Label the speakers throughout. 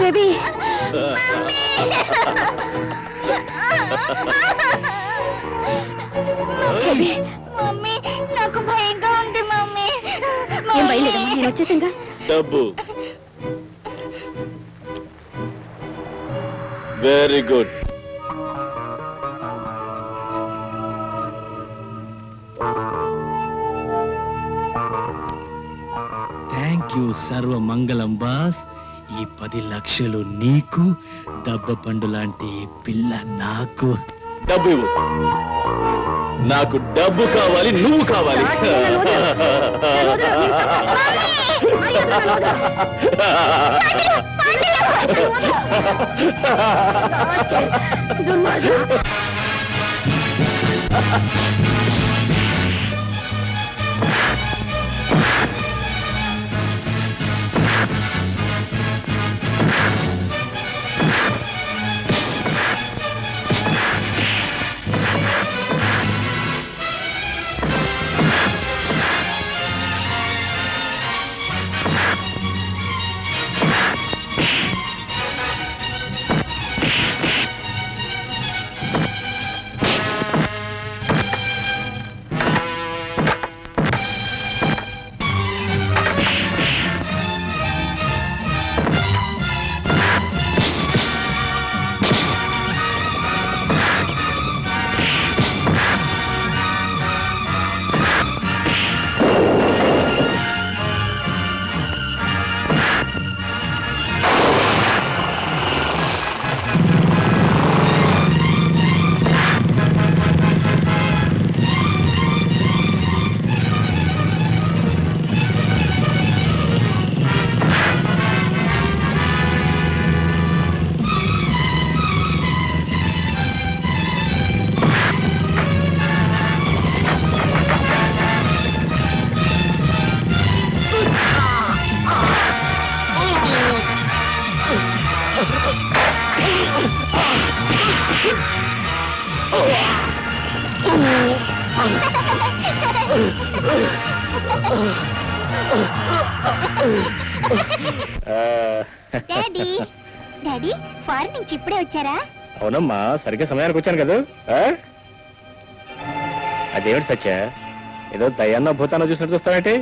Speaker 1: Baby baby!
Speaker 2: Mummy! నాకు భయంగా ఉంది మమ్మీ.
Speaker 1: ఏం బయలుదేరమ్మా నేను వచ్చేసాగా.
Speaker 3: డబ్బు. వెరీ గుడ్
Speaker 4: యూ సర్వ మంగళం బాస్ ఈ పది లక్షలు నీకు దబ్బ పండు లాంటి పిల్ల నాకు.
Speaker 3: డబ్బు ఇవ్వు. నాకు డబ్బు కావాలి నువ్వు కావాలి.
Speaker 2: డాడీ డాడీ ఫారెన్ నుంచి ఇప్పుడే వచ్చారా?
Speaker 3: అవునమ్మా సరిగ్గా సమయానికి వచ్చాను కదా? అదేమిటి సత్య? ఏదో దయాన్న భూతాన్న చూసినట్టు చూస్తానంటే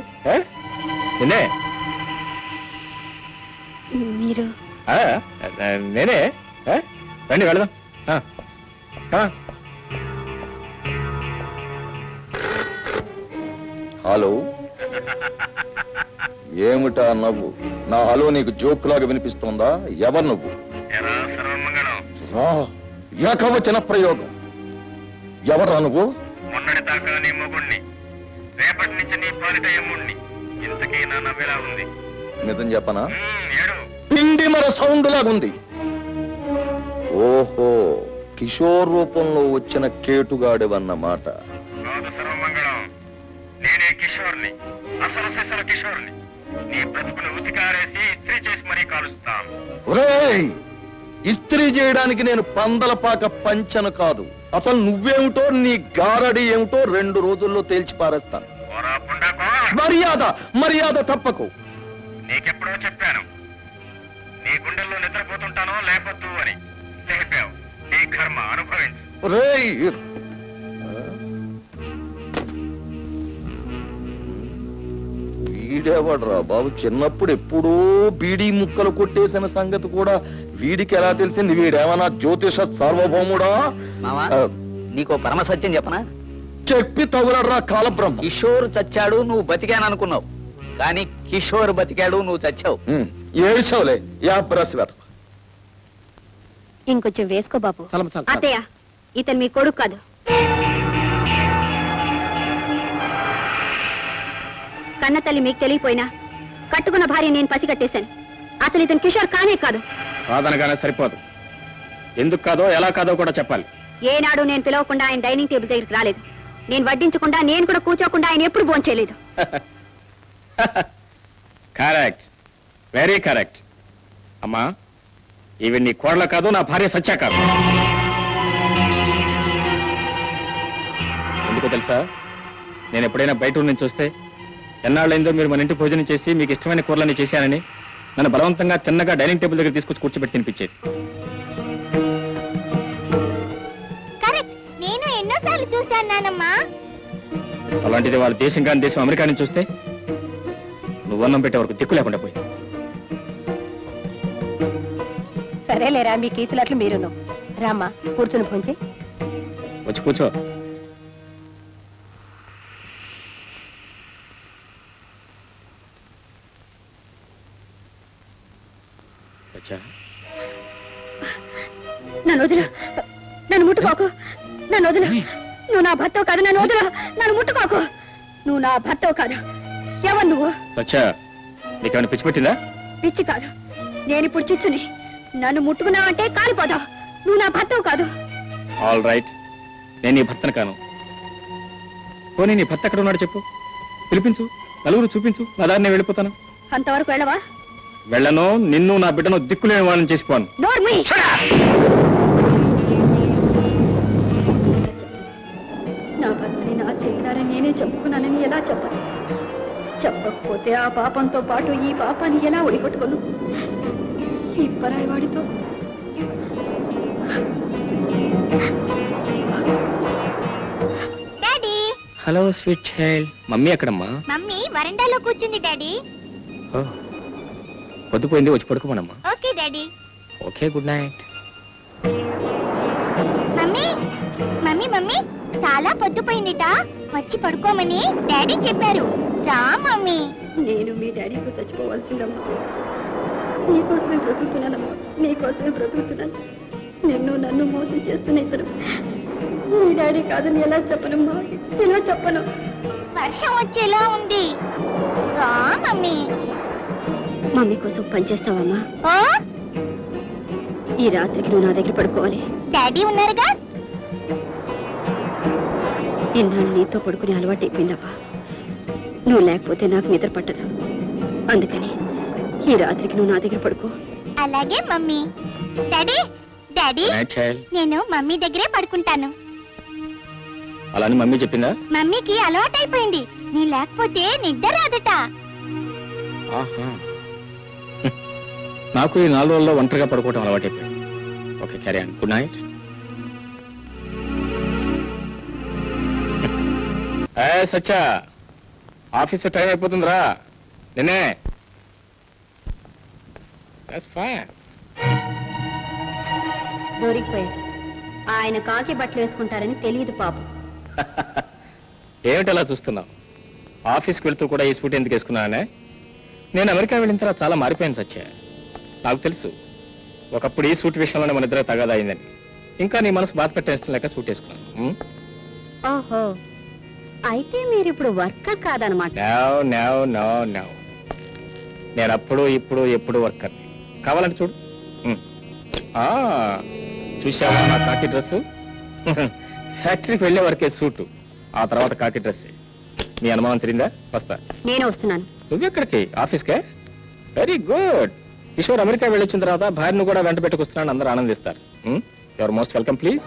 Speaker 3: నేనే
Speaker 1: మీరు.
Speaker 3: నేనే? రండి వెళదాం.
Speaker 5: హలో? ఏమిటా నవ్వు? నా హలో నీకు జోక్ లాగా వినిపిస్తోందా? ఎవరు నువ్వు? ఏకవచన ప్రయోగం. ఎవరా నువ్వు?
Speaker 6: మొన్నటి దాకా నీ మొగుణ్ణి. రేపటి నుంచి నీ పాలిట ఎమ్ముణ్ణి ఇంతకీ నా నవ్వెలా ఉంది?
Speaker 5: నిజం చెప్పనా? పిండి మర సౌండ్ లాగుంది ఓహో కిషోర్ రూపంలో వచ్చిన కేటుగాడివన్నమాట.
Speaker 6: కిషోర్ని అసలు సిసలు కిషోర్ని. నీ బ్రతుకును ఉతికారేసి ఇస్త్రీ చేసి మరీ కాలుస్తాం.
Speaker 5: ఒరేయ్! ఇస్త్రీ చేయడానికి నేను పందలపాక పంచను కాదు. అసలు నువ్వేమిటో నీ గారడి ఏమిటో రెండు రోజుల్లో తేల్చి పారేస్తాను మర్యాద! మర్యాద తప్పకు.
Speaker 6: నీకెప్పుడో చెప్పాను. నీ గుండెల్లో నిద్రపోతుంటానో లేపొద్దు అని. చెప్పావు నీ కర్మ అనుభవించు.
Speaker 5: వీడేవాడ్రా బాబు? చిన్నప్పుడు ఎప్పుడో బీడీ ముక్కలు కొట్టేసిన సంగతి కూడా వీడికి ఎలా తెలిసింది? వీడేమన్నా జ్యోతిష సార్వభౌముడా?
Speaker 7: మావా
Speaker 5: ఆ,
Speaker 7: నీకో పరమ సత్యం చెప్పనా?
Speaker 5: చెప్పి తగులడ్రా కాలబ్రహ్మ.
Speaker 7: కిషోర్ చచ్చాడు నువ్వు బతికాననుకున్నావు. కానీ కిషోర్ బతికాడు నువ్వు చచ్చావు.
Speaker 5: ఉమ్, ఏడ్చావులే యా బ్రస్ వెత
Speaker 1: ఇంకొంచెం వేసుకో బాబు. అత్తయ్య ఇతను మీ కొడుకు కాదు. కన్న తల్లి మీకు తెలియపోయినా కట్టుకున్న భార్య నేను పసిగట్టేశాను. అసలు ఇతను కిషోర్ కానే కాదు.
Speaker 3: కాదనగానే సరిపోదు. ఎందుకు కాదో ఎలా కాదో కూడా చెప్పాలి.
Speaker 1: ఏనాడు నేను పిలవకుండా ఆయన డైనింగ్ టేబుల్ దగ్గరికి రాలేదు. నేను వడ్డించకుండా నేను కూడా కూర్చోకుండా ఆయన ఎప్పుడు భోంచేయలేదు.
Speaker 3: కరెక్ట్ వెరీ కరెక్ట్ అమ్మా ఇవి నీ కోడలు కాదు నా భార్య సత్య కాదు. ఎందుకు తెలుసా? నేను ఎప్పుడైనా బయట నుంచి వస్తే ఎన్నాళ్ళైందో మీరు మన ఇంటి భోజనం చేసి మీకు ఇష్టమైన కూరలని చేశానని నన్ను బలవంతంగా తిన్నగా డైనింగ్ టేబుల్ దగ్గర తీసుకొచ్చి కూర్చోబెట్టి తినిపించేది.
Speaker 2: నేను ఎన్నోసార్లు
Speaker 3: అలాంటిది వాళ్ళ దేశం కాని దేశం అమెరికా నుంచి చూస్తే నువ్వు అన్నం పెట్టే వరకు దిక్కు లేకుండా పోయి
Speaker 1: సరేలేరా మీ కీచులట్లు మీరును. రామ్మా కూర్చుని భోంచి
Speaker 3: వచ్చి కూర్చో.
Speaker 1: నన్ను వదిలు నన్ను ముట్టుకోకు. నన్ను వదిలు నువ్వు నా భర్తవు కాదు నన్ను వదిలు నన్ను ముట్టుకోకు. నువ్వు నా భర్తవు కాదు. ఎవరు నువ్వు?
Speaker 3: వచ్చా నీకేమైనా పిచ్చి పెట్టిందా?
Speaker 1: పిచ్చి కాదు. నేను ఇప్పుడు చిచ్చుని. నన్ను ముట్టుకున్నావంటే కాలిపోతావు. నువ్వు నా భర్తవు కాదు.
Speaker 3: ఆల్ రైట్ నేను నీ భర్తను కాను. పోనీ నీ భర్త ఎక్కడ ఉన్నాడు చెప్పు. పిలిపించు. నలుగురు చూపించు. నా దారి నేను వెళ్ళిపోతాను.
Speaker 1: అంతవరకు వెళ్ళవా?
Speaker 3: వెళ్ళను. నిన్ను నా బిడ్డను దిక్కులేని వాళ్ళని చేసిపోను.
Speaker 1: చేశారని నేనే చెప్పుకున్నానని ఎలా చెప్పను? చెప్పకపోతే ఆ పాపంతో పాటు ఈ పాపాన్ని ఎలా ఒడిగొట్టుకోను? ఈ పరాయి వాడితో
Speaker 2: daddy!
Speaker 3: Hello sweet child. Mummy ఎక్కడమ్మా?
Speaker 2: మమ్మీ వరండాలో కూర్చుంది డాడీ.
Speaker 3: ఓ, పొద్దుపోయింది వచ్చి పడుకోమనమ్మా.
Speaker 2: Okay daddy.
Speaker 3: Okay good night.
Speaker 2: Mummy mummy mummy. చాలా పొద్దుపోయిందిట. వచ్చి పడుకోమని డాడీ చెప్పారు. రా మమ్మీ.
Speaker 1: నేను మీ డాడీతో చచ్చిపోవాల్సిందమ్మా. నీకోసమే బ్రతుకుతున్నానమ్మా. నీకోసమే బ్రతుకుతున్నాను. నిన్ను నన్ను మోసం చేస్తున్న ఇద్దరు. మీ డాడీ కాదని ఎలా చెప్పనమ్మా? ఎలా చెప్పను?
Speaker 2: వర్షం వచ్చేలా ఉంది. రా మమ్మీ.
Speaker 1: మమ్మీ కోసం పనిచేస్తావమ్మా ఈ రాత్రికి నువ్వు నా దగ్గర పడుకోవాలి.
Speaker 2: డాడీ ఉన్నారుగా?
Speaker 1: ఇన్నాళ్ళు నీతో పడుకునే అలవాటు అయిపోయిందవ్వా నువ్వు లేకపోతే నాకు నిద్ర పట్టదు. అందుకని ఈ రాత్రికి నువ్వు నా దగ్గర పడుకో.
Speaker 2: అలాగే మమ్మీ. డాడీ డాడీ నేను మమ్మీ దగ్గరే పడుకుంటాను.
Speaker 3: అలా అని మమ్మీ చెప్పిందా?
Speaker 2: మమ్మీకి అలవాటైపోయింది. నీ లేకపోతే నిద్ర రాదట.
Speaker 3: నాకు ఈ నాలుగు రోజుల్లో ఒంటరిగా పడుకోవడం అలవాటైపోయింది. ఓకే అండ్ గుడ్ నైట్ ఏ సచ్చా. ఆఫీస్ టైం అయిపోతుందిరా. నిన్నే.
Speaker 1: దొరికిపోయాడు. ఆయన కాకి బట్టలు వేసుకుంటారని తెలియదు పాపం.
Speaker 3: ఏమిటి అలా చూస్తున్నావు? ఆఫీస్కి వెళ్తూ కూడా ఈ సూట్ ఎందుకు వేసుకున్నానే? నేను అమెరికా వెళ్ళిన తర్వాత చాలా మారిపోయాను సత్య నాకు తెలుసు. ఒకప్పుడు ఈ సూట్ విషయంలోనే మన ఇద్దరు తగాదా అయిందని ఇంకా నీ మనసు బాధ పెట్టే ఇష్టం లేక సూట్ వేసుకున్నాను?
Speaker 1: ఓహో. అయితే మీరు ఇప్పుడు వర్కర్ కాదనమాట.
Speaker 3: నేను అప్పుడు ఇప్పుడు ఎప్పుడు వర్కర్. కావాలంటే చూడు. చూశావా నా కాకి డ్రెస్ ఫ్యాక్టరీకి వెళ్ళే వరకే సూటు. ఆ తర్వాత కాకి డ్రెస్ నీ అనుమానం తిరిందా వస్తా.
Speaker 1: నేను వస్తున్నాను.
Speaker 3: నువ్వెక్కడికి? ఆఫీస్కే? Very good. కిషోర్ అమెరికా వెళ్ళొచ్చిన తర్వాత భార్యను కూడా వెంట పెట్టుకొస్తున్నాను అందరూ ఆనందిస్తారు. Your most welcome please.